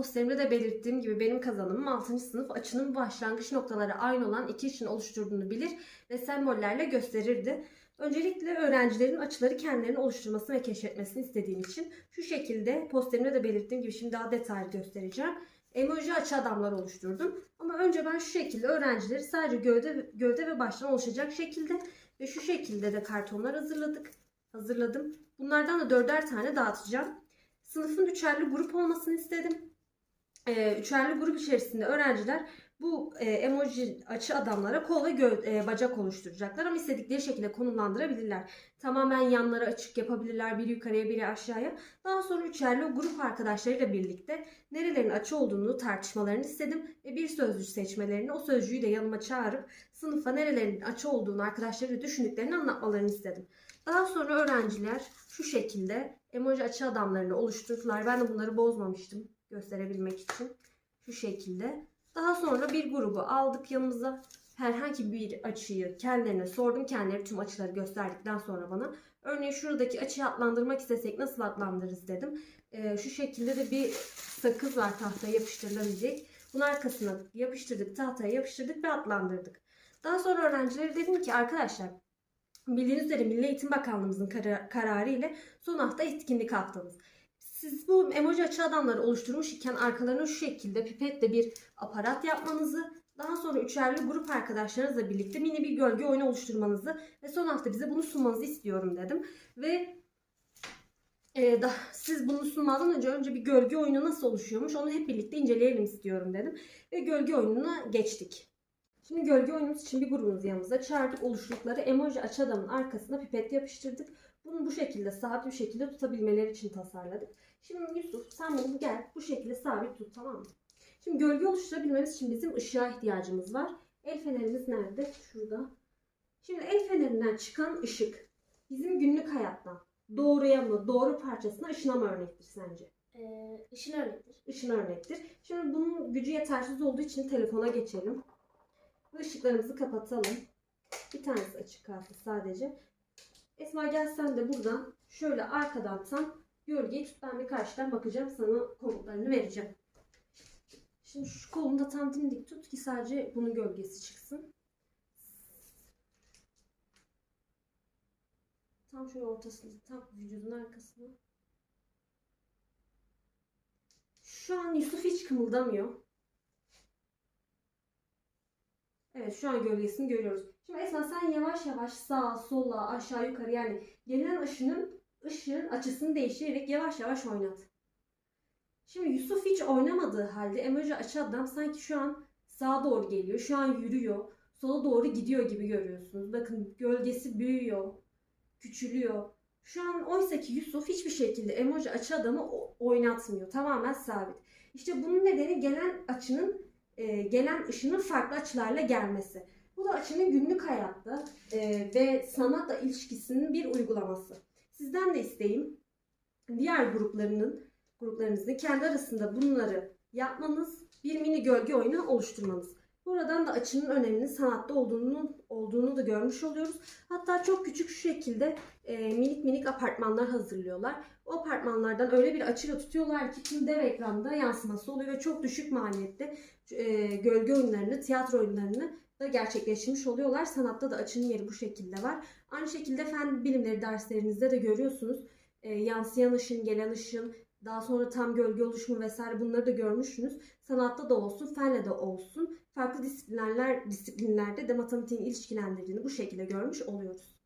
posterimde de belirttiğim gibi benim kazanımım 6. sınıf açının başlangıç noktaları aynı olan iki işin oluşturduğunu bilir ve sembollerle gösterirdi. Öncelikle öğrencilerin açıları kendilerini oluşturmasını ve keşfetmesini istediğim için şu şekilde posterimde de belirttiğim gibi şimdi daha detaylı göstereceğim. Emoji açı adamlar oluşturdum. Ama önce ben şu şekilde öğrencileri sadece gövde, gövde ve baştan oluşacak şekilde ve şu şekilde de kartonlar hazırladık. Hazırladım. Bunlardan da dörder tane dağıtacağım. Sınıfın üçerli grup olmasını istedim. Ee, üçerli grup içerisinde öğrenciler bu e, emoji açı adamlara kol ve gö- e, bacak oluşturacaklar ama istedikleri şekilde konumlandırabilirler. Tamamen yanları açık yapabilirler, biri yukarıya biri aşağıya. Daha sonra üçerli grup arkadaşlarıyla birlikte nerelerin açı olduğunu tartışmalarını istedim ve bir sözcük seçmelerini, o sözcüğü de yanıma çağırıp sınıfa nerelerin açı olduğunu arkadaşları düşündüklerini anlatmalarını istedim. Daha sonra öğrenciler şu şekilde emoji açı adamlarını oluşturdular. Ben de bunları bozmamıştım gösterebilmek için. Şu şekilde. Daha sonra bir grubu aldık yanımıza. Herhangi bir açıyı kendilerine sordum. Kendileri tüm açıları gösterdikten sonra bana. Örneğin şuradaki açıyı adlandırmak istesek nasıl adlandırırız dedim. Ee, şu şekilde de bir sakız var tahtaya yapıştırılabilecek. Bunun arkasına yapıştırdık, tahtaya yapıştırdık ve adlandırdık. Daha sonra öğrencilere dedim ki arkadaşlar bildiğiniz üzere Milli Eğitim Bakanlığımızın kara- kararı ile son hafta etkinlik haftamız. Siz bu emoji açı adamları oluşturmuş iken arkalarına şu şekilde pipetle bir aparat yapmanızı, daha sonra üçerli grup arkadaşlarınızla birlikte mini bir gölge oyunu oluşturmanızı ve son hafta bize bunu sunmanızı istiyorum dedim. Ve e, da, siz bunu sunmadan önce önce bir gölge oyunu nasıl oluşuyormuş onu hep birlikte inceleyelim istiyorum dedim. Ve gölge oyununa geçtik. Şimdi gölge oyunumuz için bir grubumuzu yanımıza çağırdık. Oluşturdukları emoji açı adamın arkasına pipet yapıştırdık. Bunu bu şekilde sabit bir şekilde tutabilmeleri için tasarladık. Şimdi Yusuf sen bunu gel bu şekilde sabit tut tamam mı? Şimdi gölge oluşturabilmemiz için bizim ışığa ihtiyacımız var. El fenerimiz nerede? Şurada. Şimdi el fenerinden çıkan ışık bizim günlük hayattan doğruya mı, doğru parçasına ışına mı örnektir sence? Ee, ışın örnektir. Işın örnektir. Şimdi bunun gücü yetersiz olduğu için telefona geçelim. Ve ışıklarımızı kapatalım. Bir tanesi açık kalsın sadece. Esma gel sen de buradan şöyle arkadan tam gölgeyi tut. Ben bir karşıdan bakacağım sana komutlarını vereceğim. Şimdi şu kolunu da tam dimdik tut ki sadece bunun gölgesi çıksın. Tam şöyle ortasında, tam vücudun arkasına. Şu an Yusuf hiç kımıldamıyor. Evet şu an gölgesini görüyoruz. Şimdi Esma sen yavaş yavaş sağa, sola, aşağı, yukarı yani gelen ışının ışığın açısını değiştirerek yavaş yavaş oynat. Şimdi Yusuf hiç oynamadığı halde emoji açı adam sanki şu an sağa doğru geliyor. Şu an yürüyor. Sola doğru gidiyor gibi görüyorsunuz. Bakın gölgesi büyüyor. Küçülüyor. Şu an oysa ki Yusuf hiçbir şekilde emoji açı adamı oynatmıyor. Tamamen sabit. İşte bunun nedeni gelen açının e, gelen ışının farklı açılarla gelmesi. Bu da açının günlük hayatta e, ve sanatla ilişkisinin bir uygulaması. Sizden de isteğim diğer gruplarının gruplarınızın kendi arasında bunları yapmanız, bir mini gölge oyunu oluşturmanız. Buradan da açının öneminin sanatta olduğunu olduğunu da görmüş oluyoruz. Hatta çok küçük şu şekilde e, minik minik apartmanlar hazırlıyorlar. O apartmanlardan öyle bir açıyla tutuyorlar ki tüm dev ekranda yansıması oluyor ve çok düşük maliyette e, gölge oyunlarını, tiyatro oyunlarını da gerçekleştirmiş oluyorlar. Sanatta da açının yeri bu şekilde var. Aynı şekilde fen bilimleri derslerinizde de görüyorsunuz. E, yansıyan ışın, gelen ışın, daha sonra tam gölge oluşumu vesaire bunları da görmüşsünüz. Sanatta da olsun, fenle de olsun. Farklı disiplinler, disiplinlerde de matematiğin ilişkilendirdiğini bu şekilde görmüş oluyoruz.